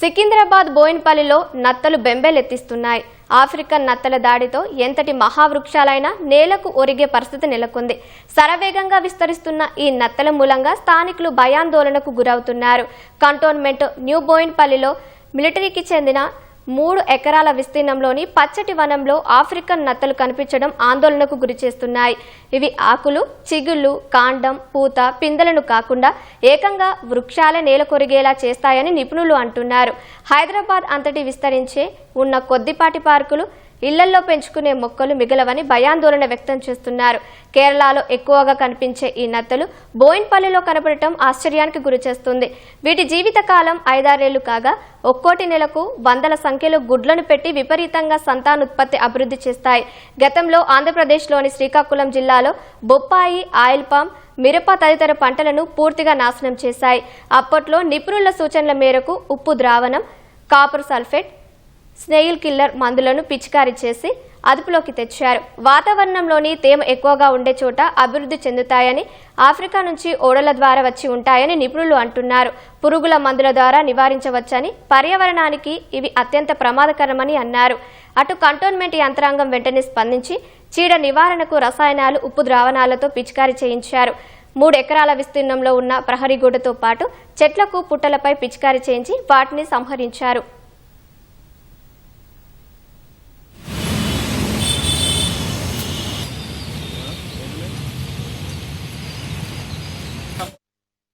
సికింద్రాబాద్ బోయిన్పల్లిలో నత్తలు బెంబేలెత్తిస్తున్నాయి. ఆఫ్రికన్ నత్తల దాడితో ఎంతటి మహావృక్షాలైనా నేలకు ఒరిగే పరిస్థితి నెలకొంది. శరవేగంగా విస్తరిస్తున్న ఈ నత్తల మూలంగా స్థానికులు భయాందోళనకు గురవుతున్నారు. కంటోన్మెంట్ న్యూ బోయిన్పల్లిలో మిలిటరీకి చెందిన మూడు ఎకరాల విస్తీర్ణంలోని పచ్చటి వనంలో ఆఫ్రికన్ నత్తలు కనిపించడం ఆందోళనకు గురిచేస్తున్నాయి ఇవి ఆకులు చిగుళ్ళు కాండం పూత పిందెలను కాకుండా ఏకంగా వృక్షాలే నేల కొరిగేలా చేస్తాయని నిపుణులు అంటున్నారు. హైదరాబాద్ అంతటి విస్తరించే ఉన్న కొద్దిపాటి పార్కులు ఇళ్ళల్లో పెంచుకునే మొక్కలు మిగలవని భయాందోళన వ్యక్తం చేస్తున్నారు. కేరళలో ఎక్కువగా కనిపించే ఈ నత్తలు బోయిన్పల్లిలో కనపడటం ఆశ్చర్యానికి గురిచేస్తుంది వీటి జీవితకాలం ఐదారేళ్ళు కాగా ఒక్కోటి నెలకు వందల సంఖ్యలో గుడ్లను పెట్టి విపరీతంగా సంతానోత్పత్తి అభివృద్ధి చేస్తాయి. గతంలో ఆంధ్రప్రదేశ్లోని శ్రీకాకుళం జిల్లాలో బొప్పాయి ఆయిల్ పామ్ మిరప తదితర పంటలను పూర్తిగా నాశనం చేశాయి. అప్పట్లో నిపుణుల సూచనల మేరకు ఉప్పు ద్రావణం కాపర్ సల్ఫేట్ స్నేయిల్ కిల్లర్ మందులను పిచికారీ చేసి అదుపులోకి తెచ్చారు. వాతావరణంలోని తేమ ఎక్కువగా ఉండే చోట అభివృద్ధి చెందుతాయని ఆఫ్రికా నుంచి ఓడల ద్వారా వచ్చి ఉంటాయని నిపుణులు అంటున్నారు. పురుగుల మందుల ద్వారా నివారించవచ్చని పర్యావరణానికి ఇవి అత్యంత ప్రమాదకరమని అన్నారు. అటు కంటోన్మెంట్ యంత్రాంగం వెంటనే స్పందించి చీడ నివారణకు రసాయనాలు ఉప్పు ద్రావణాలతో పిచికారీ చేయించారు. మూడు ఎకరాల విస్తీర్ణంలో ఉన్న ప్రహరీ గోడతో పాటు చెట్లకు పుట్టలపై పిచికారీ చేయించి వాటిని సంహరించారు.